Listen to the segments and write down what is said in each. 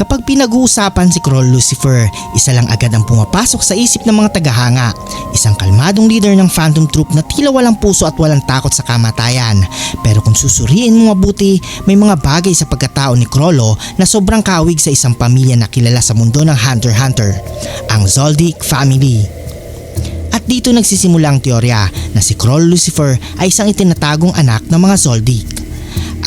Kapag pinag-uusapan si Kroll Lucifer, isa lang agad ang pumapasok sa isip ng mga tagahanga. Isang kalmadong leader ng Phantom Troop na tila walang puso at walang takot sa kamatayan. Pero kung susuriin mo mabuti, may mga bagay sa pagkatao ni Krollo na sobrang kawig sa isang pamilya na kilala sa mundo ng Hunter Hunter, ang Zoldyck family. At dito nagsisimula ang teorya na si Kroll Lucifer ay isang itinatagong anak ng mga Zoldyck.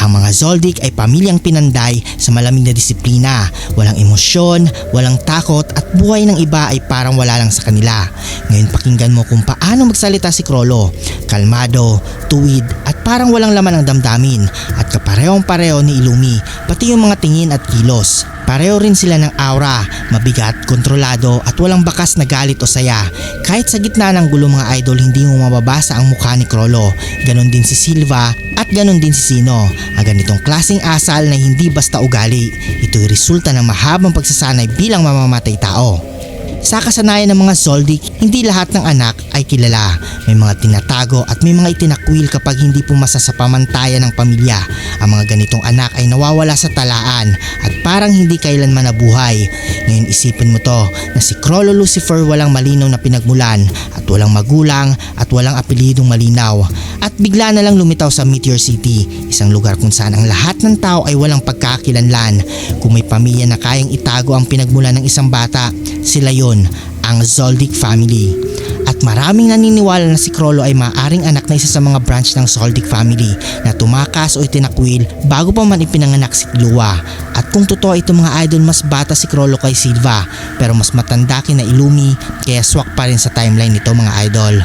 Ang mga Zoldyck ay pamilyang pinanday sa malamig na disiplina, walang emosyon, walang takot at buhay ng iba ay parang wala lang sa kanila. Ngayon pakinggan mo kung paano magsalita si Krollo. Kalmado, tuwid at parang walang laman ang damdamin at kaparehong pareho ni Ilumi pati yung mga tingin at kilos. Pareho rin sila ng aura, mabigat, kontrolado at walang bakas na galit o saya. Kahit sa gitna ng gulo mga idol hindi mo mababasa ang mukha ni Krollo. Ganon din si Silva at ganon din si Sino. Ang ganitong klaseng asal na hindi basta ugali. Ito'y resulta ng mahabang pagsasanay bilang mamamatay tao. Sa kasanayan ng mga Zoldyck, hindi lahat ng anak ay kilala. May mga tinatago at may mga itinakwil kapag hindi pumasa sa pamantayan ng pamilya. Ang mga ganitong anak ay nawawala sa talaan at parang hindi kailanman nabuhay. Ngayon isipin mo to na si Krollo Lucifer walang malinaw na pinagmulan at walang magulang at walang apelidong malinaw. At bigla na lang lumitaw sa Meteor City, isang lugar kung saan ang lahat ng tao ay walang pagkakakilanlan. Kung may pamilya na kayang itago ang pinagmulan ng isang bata, sila yon ang Zoldyck family. Maraming naniniwala na si Krollo ay maaring anak na isa sa mga branch ng Zoldyck family na tumakas o itinakwil bago pa man ipinanganak si Lua. At kung totoo itong mga idol mas bata si Krollo kay Silva pero mas matanda kina Ilumi kaya swak pa rin sa timeline nito mga idol.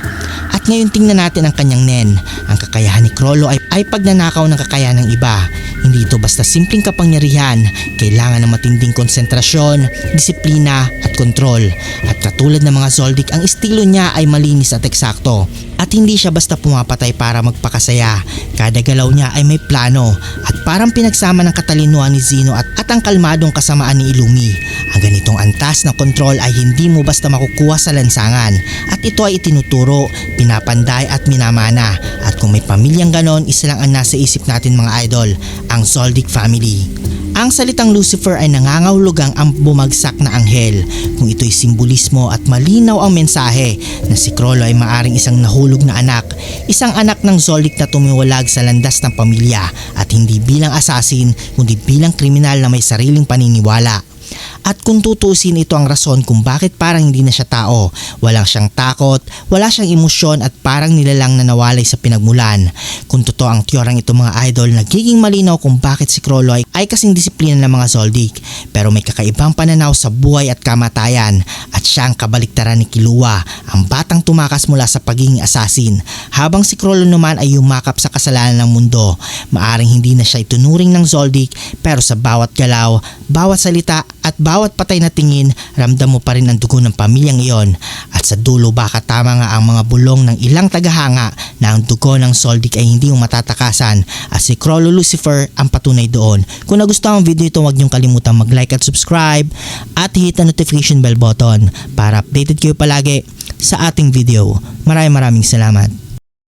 At ngayon tingnan natin ang kanyang nen. Ang kakayahan ni Krollo ay, ay pagnanakaw ng kakayahan ng iba. Hindi ito basta simpleng kapangyarihan, kailangan ng matinding konsentrasyon, disiplina at kontrol. At katulad ng mga Zoldyck, ang estilo niya ay malinis at eksakto. At hindi siya basta pumapatay para magpakasaya. Kada galaw niya ay may plano at parang pinagsama ng katalinuhan ni Zino at, at ang kalmadong kasamaan ni Ilumi. Ang ganitong antas na kontrol ay hindi mo basta makukuha sa lansangan at ito ay itinuturo, pinapanday at minamana. Kung may pamilyang ganon, isa lang ang nasa isip natin mga idol, ang Zoldyck family. Ang salitang Lucifer ay nangangahulugang ang bumagsak na anghel. Kung ito'y simbolismo at malinaw ang mensahe na si Krollo ay maaring isang nahulog na anak, isang anak ng Zoldyck na tumiwalag sa landas ng pamilya at hindi bilang asasin kundi bilang kriminal na may sariling paniniwala. At kung tutusin ito ang rason kung bakit parang hindi na siya tao. Walang siyang takot, wala siyang emosyon at parang nilalang na nawalay sa pinagmulan. Kung totoo ang teoryang ito mga idol, nagiging malinaw kung bakit si Krollo ay, ay kasing disiplina ng mga Zoldyck. Pero may kakaibang pananaw sa buhay at kamatayan at siya ang kabaliktaran ni Kilua, ang batang tumakas mula sa pagiging asasin. Habang si Krollo naman ay yumakap sa kasalanan ng mundo. Maaring hindi na siya itunuring ng Zoldyck pero sa bawat galaw, bawat salita at bawat patay na tingin, ramdam mo pa rin ang dugo ng pamilyang iyon. At sa dulo baka tama nga ang mga bulong ng ilang tagahanga na ang dugo ng Zoldyck ay hindi mo matatakasan at si Krollo Lucifer ang patunay doon. Kung nagustuhan ang video ito, huwag niyong kalimutan mag-like at subscribe at hit ang notification bell button para updated kayo palagi sa ating video. Maraming maraming salamat.